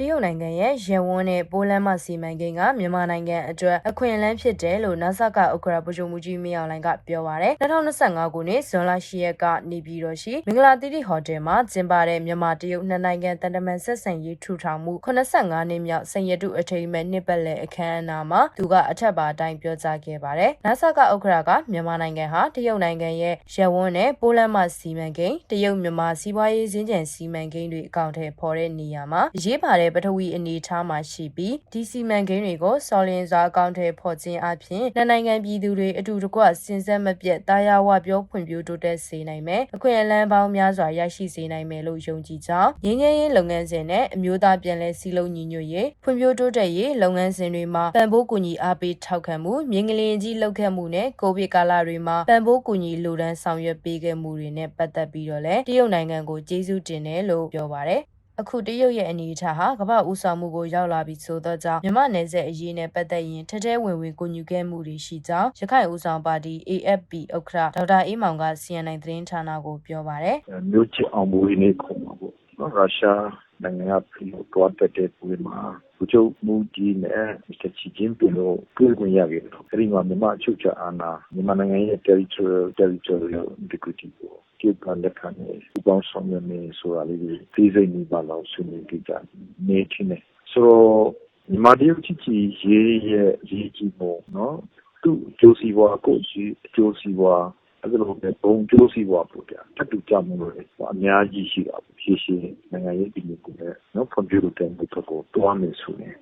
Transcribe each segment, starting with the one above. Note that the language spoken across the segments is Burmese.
တရုတ်နိုင်ငံရဲ့ရဝန်းနဲ့ပိုးလမ်းမစီမံကိန်းကမြန်မာနိုင်ငံအတွက်အခွင့်အလမ်းဖြစ်တယ်လို့ NASA ကဥက္ကရာဗိုလ်ချုပ်မှုကြီးမင်းအောင်လှိုင်ကပြောပါရယ်2025ခုနှစ်ဇွန်လ10ရက်ကနေပြည်တော်ရှိမင်္ဂလာတိတိဟိုတယ်မှာကျင်းပတဲ့မြန်မာတရုတ်နှစ်နိုင်ငံတန်တမန်ဆက်ဆံရေးထူထောင်မှု85နှစ်မြောက်စင်ရတုအထိမ်းအမှတ်နှစ်ပတ်လည်အခမ်းအနားမှာသူကအထက်ပါအတိုင်းပြောကြားခဲ့ပါတယ် NASA ကဥက္ကရာကမြန်မာနိုင်ငံဟာတရုတ်နိုင်ငံရဲ့ရဝန်းနဲ့ပိုးလမ်းမစီမံကိန်းတရုတ်မြန်မာစီးပွားရေးစင်ကြံစီမံကိန်းတွေအကောင့်ထဲပေါ်တဲ့နေရာမှာအရေးပါတဲ့ပထဝီအနေအထားမှာရှိပြီးဒီစီမံကိန်းတွေကိုစော်လင်စွာအကောင့်ထဲပေါ်ခြင်းအပြင်နှစ်နိုင်ငံပြည်သူတွေအတူတကွစင်ဆက်မပြတ်တာယာဝပြောဖွံ့ဖြိုးတိုးတက်စေနိုင်မယ်အခွင့်အလမ်းပေါင်းများစွာရရှိစေနိုင်မယ်လို့ယုံကြည်ကြောင်းငင်းငယ်ရေးလုပ်ငန်းစဉ်နဲ့အမျိုးသားပြန်လည်စည်းလုံးညီညွတ်ရေးဖွံ့ဖြိုးတိုးတက်ရေးလုပ်ငန်းစဉ်တွေမှာပံ့ပိုးကူညီအားပေးထောက်ခံမှုမြင်းကလေးကြီးလောက်ခဲ့မှုနဲ့ကိုဗစ်ကာလတွေမှာပံ့ပိုးကူညီလူဒန်းဆောင်ရွက်ပေးခဲ့မှုတွေနဲ့ပတ်သက်ပြီးတော့လည်းတရုတ်နိုင်ငံကိုကျေးဇူးတင်တယ်လို့ပြောပါတယ် အခုတရုတ်ရဲ့အနေအထားဟာကမ္ဘာဦးဆောင်မှုကိုရောက်လာပြီဆိုတော့ကြောင့်မြန်မာနယ်စပ်အရေးနဲ့ပတ်သက်ရင်ထထဲဝင်ဝင်ကိုညူခဲ့မှုတွေရှိကြောင်းရခိုင်ဦးဆောင်ပါတီ AFP ဥက္ကဋ္ဌဒေါက်တာအေးမောင်က CNN သတင်းဌာနကိုပြောပါတယ်မျိုးချစ်အောင်မွေးနေ့ခေါ်မှာပေါ့နော်ရုရှားနိုင်ငံကပြည်လို့တွားတက်တဲ့ပွဲမှာဘူချုပ်မူကြီးနဲ့မစ္စတာချီကျင်းပင်တို့တွေ့ခွင့်ရခဲ့တယ်အဲဒီမှာမြန်မာအချုပ်ချာအာဏာမြန်မာနိုင်ငံရဲ့ territorial territorial integrity ကို ကျေကလက်ခံနေပူပေါင်းဆောင်ရွက်နေဆိုတာလေးတွေသိစိတ်နေပါလို့ဆွေးနွေးကြတယ်နေချင်းနေဆိုတော့မြန်မာတရုတ်ချစ်ချီရေးရဲ့ရေးကြည့်ဖို့နော်သူ့အကျိုးစီးပွားကိုကြီးအကျိုးစီးပွားအဲ့လိုပဲဘုံကျိုးစီးပွားပေါ့ဗျာတတ်တူကြမှုတွေအများကြီးရှိတာပေါ့ရှင်းရှင်းနိုင်ငံရေးပြည်သူတွေနော်ဖွံ့ဖြိုးတဲ့ဘက်ကိုတွားမယ်ဆိုရင်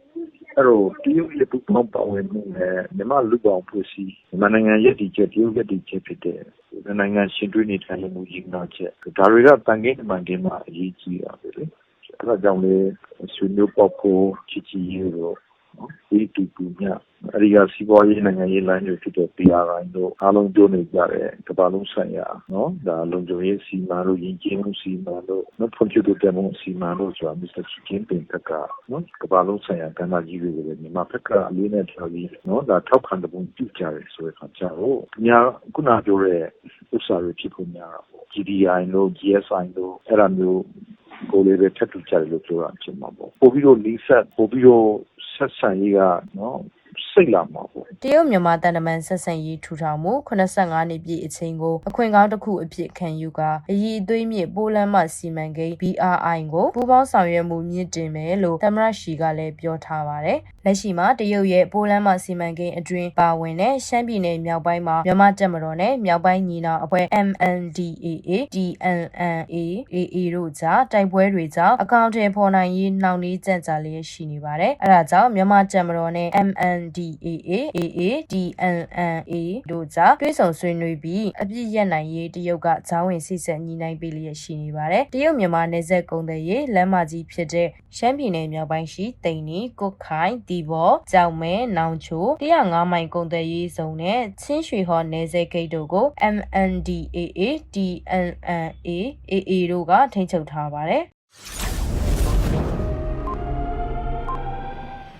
အဲ့တော့ တရုတ်ရဲ့ ပူပေါင်းပါဝင်မှုနဲ့ မြန်မာလူပေါင်းဖွဲ့စည်း မြန်မာနိုင်ငံရဲ့ဒီချက် တရုတ်ရဲ့ဒီချက်ဖြစ်တဲ့နိုင်ငံရှင်တွင်းနေထိုင်မှုရင်းနာချက် ဒါတွေကတန်ခင်းတမန်ခင်းမှာ အရေးကြီးတာပဲလေ အဲ့ဒါကြောင့်လေဆွေးနွေးပေါက်ဖို့ချစ်ချီရေးတော့ ဒီတူတူညအဲဒီက စီးပွားရေး နိုင်ငံရေးလမ်းညွှန်ဖြစ်တဲ့ PRI တို့ အားလုံးပြောနေကြတဲ့ ကမ္ဘာလုံးဆိုင်ရာနော်ဒါလုံခြုံရေးစီမံလို့ ယဉ်ကျေးမှုစီမံလို့နော်ဖွံ့ဖြိုးတိုးတက်မှုစီမံလို့ဆိုတာ မစ္စတာချီကင်းပင်ကနော်ကမ္ဘာလုံးဆိုင်ရာ ကဏ္ဍကြီးတွေကိုလည်း မြန်မာဘက်က အလေးနဲ့ထားပြီးနော်ဒါထောက်ခံတဲ့ပုံပြုကြတယ်ဆိုတဲ့အခါကျတော့ညာခုနပြောတဲ့ ဥစ္စာတွေ ဖြစ်ဖို့များတာပေါ့ GDI လို့ GSI လို့ အဲ့ဒါမျိုးကိုလေးပဲ ထပ်တူကြတယ်လို့ ပြောတာ ဖြစ်မှာပေါ့ ပို့ပြီးတော့လီဆက်ပို့ပြီးတော့ ဆက်ဆံရေးကနော် စိတ်လာမှာပေါ့တရုတ်မြန်မာတန်တမန်ဆက်ဆံရေးထူထောင်မှု85နှစ်ပြည့်အချိန်ကိုအခွင့်ကောင်းတစ်ခုအဖြစ်ခံယူကာအည်အသွေးမြင့်ပိုးလမ်းမစီမံကိန်း BRI ကိုပူးပေါင်းဆောင်ရွက်မှုမြင့်တင်မယ်လို့သမရရှိကလည်းပြောထားပါတယ်။လက်ရှိမှာတရုတ်ရဲ့ပိုးလမ်းမစီမံကိန်းအတွင်းပါဝင်တဲ့ရှမ်းပြည်နယ်မြောက်ပိုင်းမှာမြန်မာတပ်မတော်နဲ့မြောက်ပိုင်းညီနောင်အဖွဲ့ MNDAA DNNA AA တို့ကြားတိုက်ပွဲတွေကြောင့်အကောင့်ထဲပေါ်နိုင်ရေးနှောင့်နှေးကြန့်ကြာလျက်ရှိနေပါတယ်။အဲဒါကြောင့်မြန်မာတပ်မတော်နဲ့ MNDAA AA DNNA တို့ကြားတွဲဆောင်ဆွေးနွေးပြီးအပြစ်ရက်နိုင်ရေးတရုတ်ကဂျောင်းဝင်စိတ်ဆက်ညီနိုင်ပေးလျက်ရှိနေပါတယ်။တရုတ်မြန်မာနယ်စပ်ကုန်သွယ်ရေးလမ်းမကြီးဖြစ်တဲ့ရှမ်းပြည်နယ်မြောက်ပိုင်းရှိတိန်နီကုတ်ခိုင်ဒီဘော်ကြောင်မဲနောင်ချို105မိုင်ကုန်သွယ်ရေးဇုံနဲ့ချင်းရွှေဟော်နယ်စပ်ဂိတ်တို့ကို MNDAA DNNA AA တို့ကထိန်းချုပ်ထားပါတယ်။